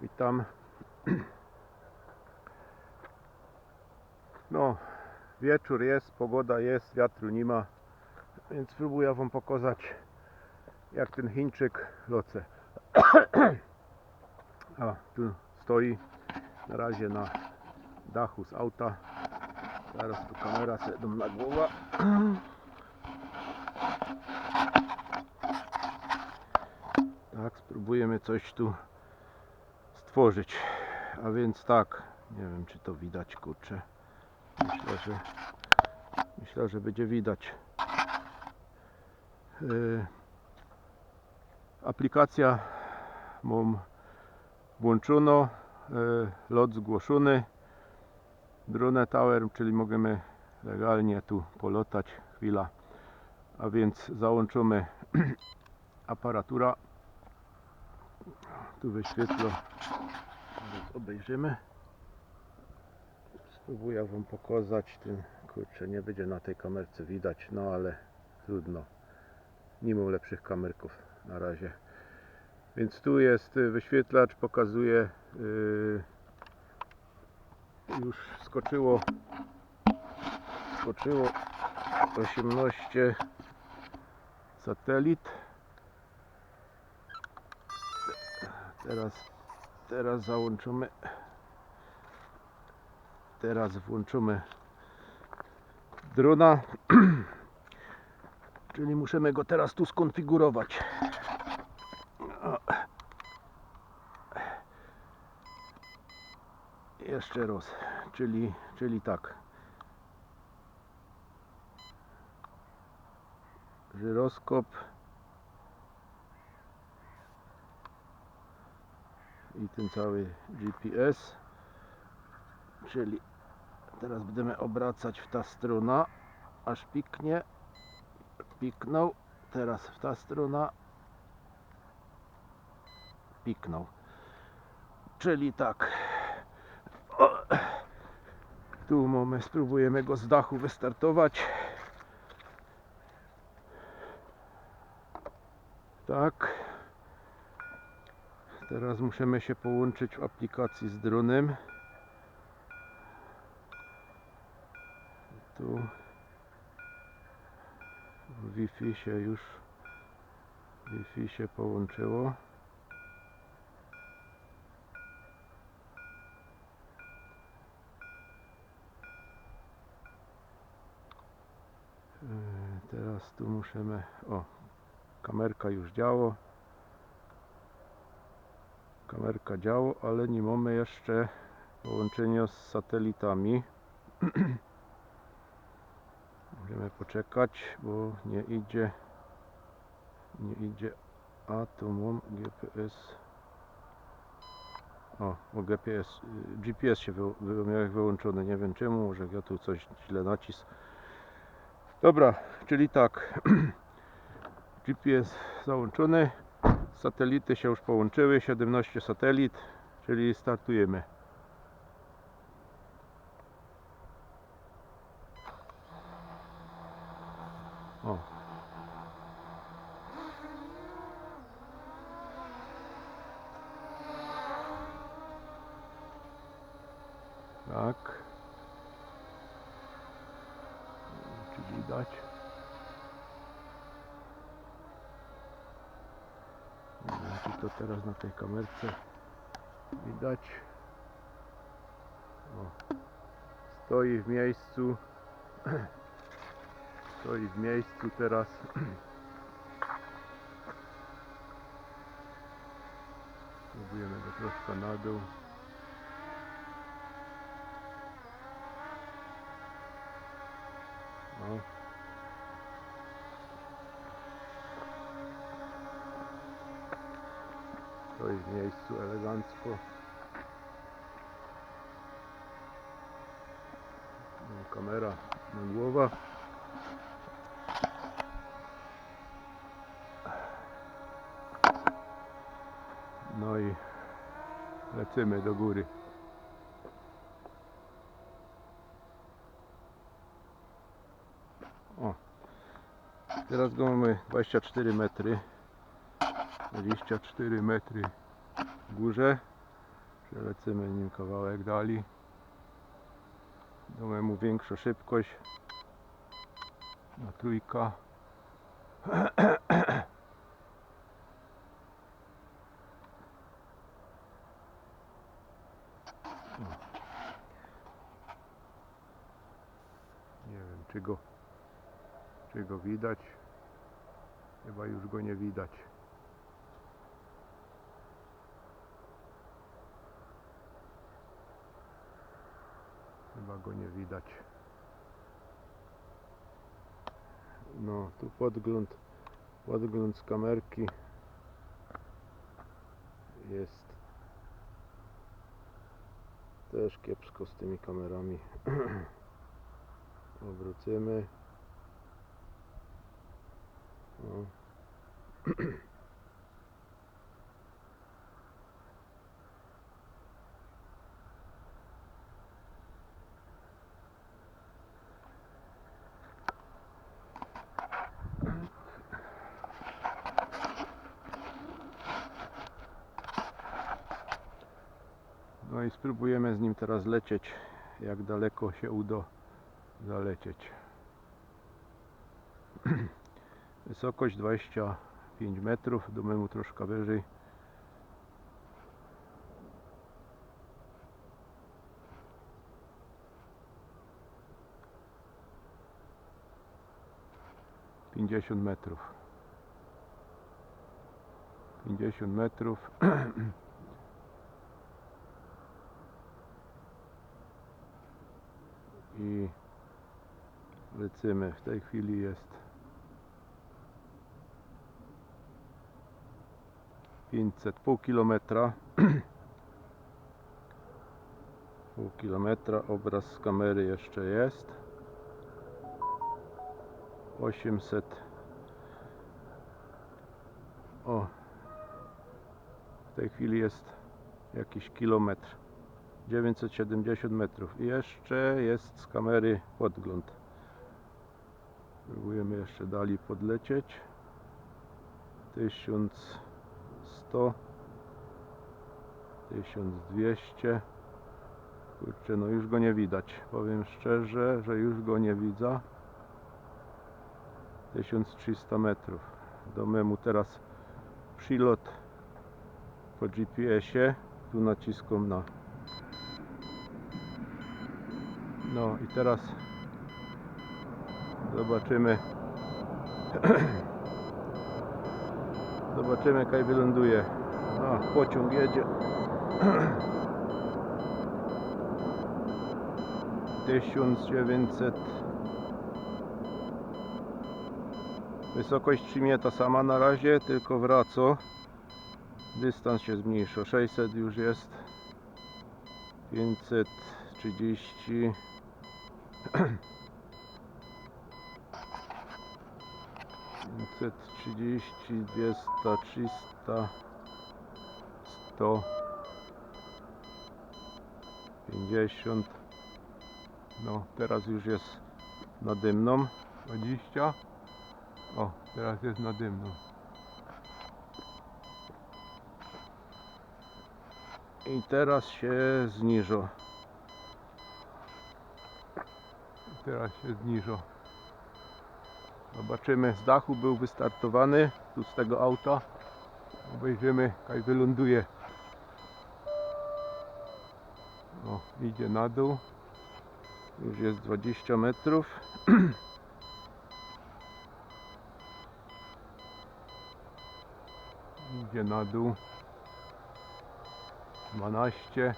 Witam. No, wieczór jest, pogoda jest, wiatru nie ma, więc spróbuję Wam pokazać jak ten Chińczyk loce. A, tu stoi na razie na dachu z auta. Zaraz tu kamera dam na głowę. Tak, spróbujemy coś tu stworzyć. A więc tak, nie wiem czy to widać, kurczę. Myślę, że myślę, że będzie widać. Yy, aplikacja mam włączono, yy, lot zgłoszony. Drone Tower, czyli możemy legalnie tu polotać chwila. A więc załączymy aparatura. Tu wyświetlę. Zaraz obejrzymy. Spróbuję Wam pokazać ten, kurczę, nie będzie na tej kamerce widać, no ale trudno. Nie mam lepszych kamerków na razie. Więc tu jest y, wyświetlacz, pokazuje yy, już skoczyło skoczyło 18 satelit. Teraz teraz załączymy. Teraz włączymy drona. Czyli musimy go teraz tu skonfigurować. Jeszcze raz. Czyli, czyli tak. Żyroskop i ten cały GPS czyli teraz będziemy obracać w ta strona aż piknie. Piknął teraz w ta strona. Piknął. Czyli tak. Tu mamy spróbujemy go z dachu wystartować tak teraz musimy się połączyć w aplikacji z dronem. Tu Wi-Fi się już Wi-Fi się połączyło. Yy, teraz tu musimy o kamerka już działa kamerka działa, ale nie mamy jeszcze połączenia z satelitami. Możemy poczekać, bo nie idzie nie idzie a tu mam GPS o, GPS GPS się wy, wy, wyłączony, nie wiem czemu, może ja tu coś źle nacis dobra, czyli tak. GPS załączony satelity się już połączyły 17 satelit, czyli startujemy o Tak. Czy widać? Nie wiem, czy to teraz na tej kamerce widać. O. Stoi w miejscu. Stoi w miejscu teraz. Spróbujemy go troszkę na dół. No. W miejscu elegancko. No, kamera na głowa. No i lecimy do góry. O. Teraz go mamy 24 metry. 24 metry górze. Przelecimy nim kawałek dali. Damy mu większą szybkość. Na trójka. Nie wiem czy go czy go widać. Chyba już go nie widać. Go nie widać. No, tu podgląd, podgląd z kamerki jest też kiepsko z tymi kamerami. Obrócimy. No. No i spróbujemy z nim teraz lecieć, jak daleko się uda zalecieć. Wysokość 25 metrów, do memu troszkę wyżej. Pięćdziesiąt metrów. Pięćdziesiąt metrów. i lecimy. W tej chwili jest 500, pół kilometra. Pół kilometra, obraz z kamery jeszcze jest. 800 O W tej chwili jest jakiś kilometr 970 metrów. I jeszcze jest z kamery podgląd. Próbujemy jeszcze dalej podlecieć. 1100 1200 kurczę no już go nie widać. Powiem szczerze, że już go nie widzę. 1300 metrów. Do memu teraz przylot po GPS-ie tu naciskom na no i teraz zobaczymy. Zobaczymy jak wyląduje a pociąg jedzie. Tysiąc dziewięćset. Wysokość przyjmie ta sama na razie tylko wraca. Dystans się zmniejsza. 600 już jest. 530 530 200 300 100 50 no teraz już jest na dymną 20 o teraz jest na dymną i teraz się zniża teraz się zniża zobaczymy. Z dachu był wystartowany tu z tego auta. Obejrzymy jak wyląduje. O idzie na dół. Już jest 20 metrów. Idzie na dół. 12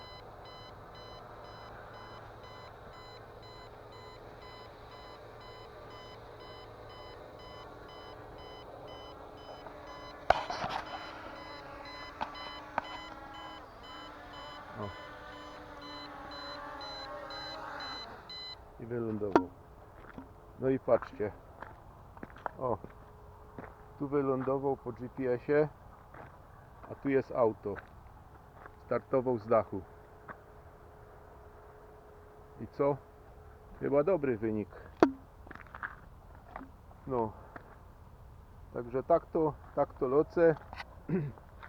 O. I wylądował. No i patrzcie. O. Tu wylądował po GPS-ie, a tu jest auto. Startował z dachu. I co? Chyba dobry wynik. No. Także tak to, tak to locę.